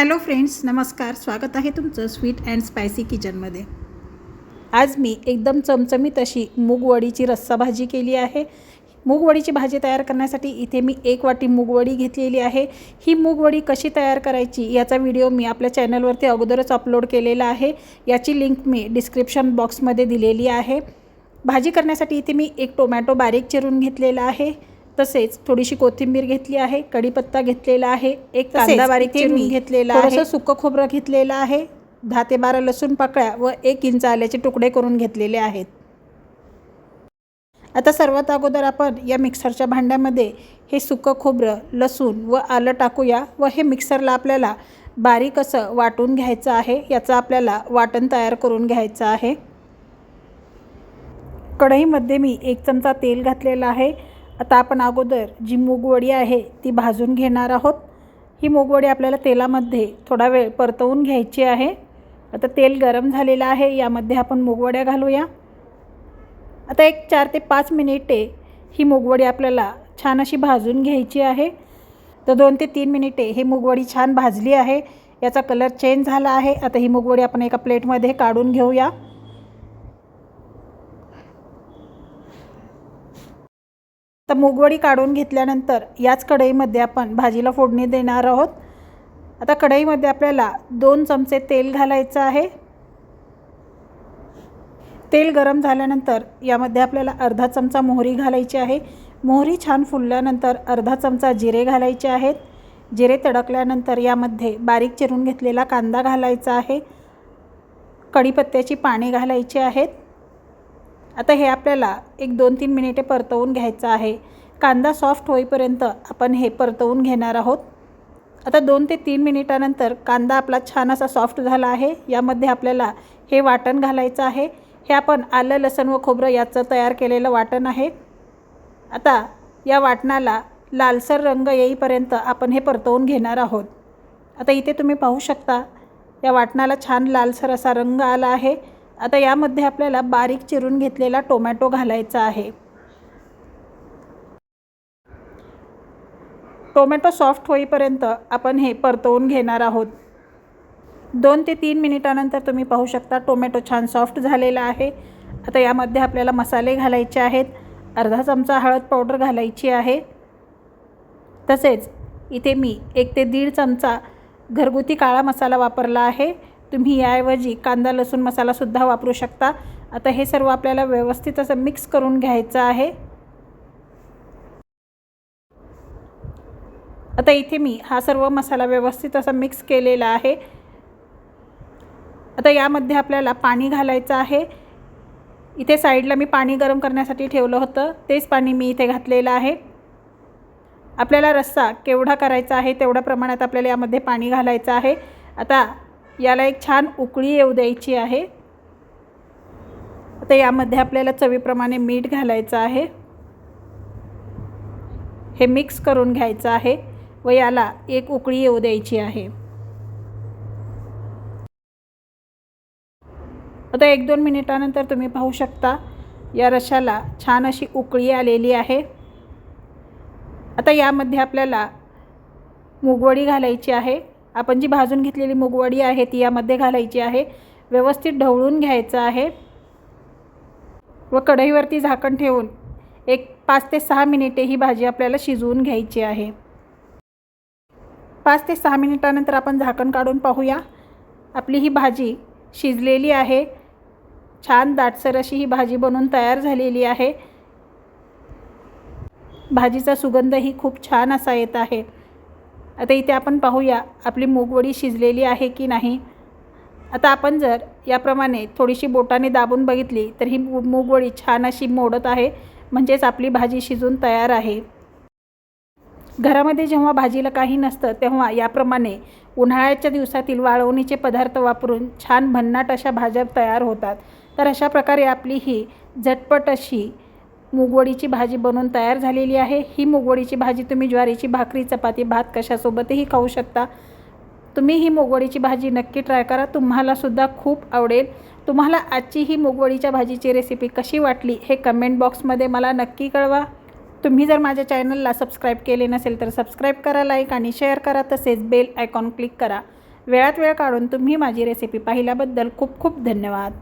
Hello friends नमस्कार. स्वागत आहे तुमचं स्वीट अँड स्पायसी किचनमध्ये. आज मी एकदम चमचमीत अशी मूगवडीची रस्सा भाजी केली आहे. मूगवडीची भाजी तयार करण्यासाठी इथे मी एक वाटी मूगवडी घेतलेली आहे. ही मूगवडी कशी तयार करायची याचा व्हिडिओ मी आपल्या चॅनलवरती अगोदरच अपलोड केलेला आहे. याची लिंक मी डिस्क्रिप्शन बॉक्समध्ये दिलेली आहे. भाजी करण्यासाठी इथे मी एक टोमॅटो बारीक चिरून घेतलेला आहे. तसेच थोडीशी कोथिंबीर घेतली आहे कढीपत्ता घेतलेला आहे एक कांदा बारीक चिरून घेतलेला आहे. सुकं खोबरं घेतलेलं आहे दहा ते बारा लसूण पाकळ्या व एक इंच आल्याचे तुकडे करून घेतलेले आहेत. आता सर्वात अगोदर आपण या मिक्सरच्या भांड्यामध्ये हे सुकं खोबरं लसूण व आलं टाकूया व हे मिक्सरला आपल्याला बारीक असं वाटून घ्यायचं आहे याचं आपल्याला वाटण तयार करून घ्यायचं आहे. कढईमध्ये मी एक चमचा तेल घातलेलं आहे. आता आपण अगोदर जी मूगवडी आहे ती भाजून घेणार आहोत. ही मूगवडी आपल्याला तेलामध्ये थोडा वेळ परतवून घ्यायची आहे. आता तेल गरम झालेलं आहे यामध्ये आपण मूगवड्या घालूया. आता एक चार ते पाच मिनिटे ही मूगवडी आपल्याला छान अशी भाजून घ्यायची आहे. तर दोन ते तीन मिनिटे ही मूगवडी छान भाजली आहे. याचा कलर चेंज झाला आहे. आता ही मूगवडी आपण एका प्लेटमध्ये काढून घेऊया. तर मूगवडी काढून घेतल्यानंतर याच कढईमध्ये आपण भाजीला फोडणी देणार आहोत. आता कढईमध्ये आपल्याला दोन चमचे तेल घालायचं आहे. तेल गरम झाल्यानंतर यामध्ये आपल्याला अर्धा चमचा मोहरी घालायची आहे. मोहरी छान फुलल्यानंतर अर्धा चमचा जिरे घालायचे आहेत. जिरे तडकल्यानंतर यामध्ये बारीक चिरून घेतलेला कांदा घालायचा आहे. कढीपत्त्याची पाने घालायची आहेत. आता हे आपल्याला एक दोन तीन मिनिटे परतवून घ्यायचं आहे. कांदा सॉफ्ट होईपर्यंत आपण हे परतवून घेणार आहोत. आता दोन ते तीन मिनिटानंतर कांदा आपला छान असा सॉफ्ट झाला आहे. यामध्ये आपल्याला हे वाटण घालायचं आहे. हे आपण आलं लसण व खोबरं याचं तयार केलेलं वाटण आहे. आता या वाटणाला लालसर रंग येईपर्यंत आपण हे परतवून घेणार आहोत. आता इथे तुम्ही पाहू शकता या वाटणाला छान लालसर असा रंग आला आहे. आता यामध्ये आपल्याला बारीक चिरून घेतलेला टोमॅटो घालायचा आहे. टोमॅटो सॉफ्ट होईपर्यंत आपण हे परतवून घेणार आहोत. दोन ते तीन मिनिटानंतर तुम्ही पाहू शकता टोमॅटो छान सॉफ्ट झालेला आहे. आता यामध्ये आपल्याला मसाले घालायचे आहेत. अर्धा चमचा हळद पावडर घालायची आहे. तसेच इथे मी एक ते दीड चमचा घरगुती काळा मसाला वापरला आहे. तुम्ही याऐवजी कांदा लसूण मसालासुद्धा वापरू शकता. आता हे सर्व आपल्याला व्यवस्थित असं मिक्स करून घ्यायचं आहे. आता इथे मी हा सर्व मसाला व्यवस्थित असा मिक्स केलेला आहे. आता यामध्ये आपल्याला पाणी घालायचं आहे. इथे साईडला मी पाणी गरम करण्यासाठी ठेवलं होतं. तेच पाणी मी इथे घातलेलं आहे. आपल्याला रस्सा केवढा करायचा आहे तेवढ्या प्रमाणात आपल्याला यामध्ये पाणी घालायचं आहे. आता याला एक छान उकळी येऊ द्यायची आहे. आता यामध्ये आपल्याला चवीप्रमाणे मीठ घालायचं आहे. हे मिक्स करून घ्यायचं आहे व याला एक उकळी येऊ द्यायची आहे. आता एक दोन मिनिटानंतर तुम्ही पाहू शकता या रशाला छान अशी उकळी आलेली आहे. आता यामध्ये आपल्याला मुगवडी घालायची आहे. आपण जी भाजून घेतलेली मुगवडी आहे ती यामध्ये घालायची आहे. व्यवस्थित ढवळून घ्यायचं आहे. व कढईवरती झाकण ठेवून एक पाच ते सहा मिनिटे ही भाजी आपल्याला शिजवून घ्यायची आहे. पाच ते सहा मिनिटानंतर आपण झाकण काढून पाहूया. आपली ही भाजी शिजलेली आहे. छान दाटसर अशी ही भाजी बनवून तयार झालेली आहे. भाजीचा सुगंधही खूप छान असा येत आहे. आता इथे आपण पाहूया आपली मूगवडी शिजलेली आहे की नाही? आता आपण जर याप्रमाणे थोडीशी बोटाने दाबून बघितली तर ही मू मूगवडी छान अशी मोडत आहे म्हणजेच आपली भाजी शिजून तयार आहे. घरामध्ये जेव्हा भाजीला काही नसतं तेव्हा याप्रमाणे उन्हाळ्याच्या दिवसातील वाळवणीचे पदार्थ वापरून छान भन्नाट अशा भाज्या तयार होतात. तर अशा प्रकारे आपली ही झटपट अशी मूगवडीची भाजी बनवून तयार झालेली आहे. ही मुगवडीची भाजी तुम्ही ज्वारीची भाकरी चपाती भात कशासोबतही खाऊ शकता. तुम्ही ही मूगवडीची भाजी नक्की ट्राय करा. तुम्हालासुद्धा खूप आवडेल. तुम्हाला आजची ही मूगवडीच्या भाजीची रेसिपी कशी वाटली हे कमेंट बॉक्समध्ये मला नक्की कळवा. तुम्ही जर माझ्या चॅनलला सबस्क्राईब केले नसेल तर सबस्क्राईब करा लाईक आणि शेअर करा. तसेच बेल आयकॉन क्लिक करा. वेळात वेळ काढून तुम्ही माझी रेसिपी पाहिल्याबद्दल खूप खूप धन्यवाद.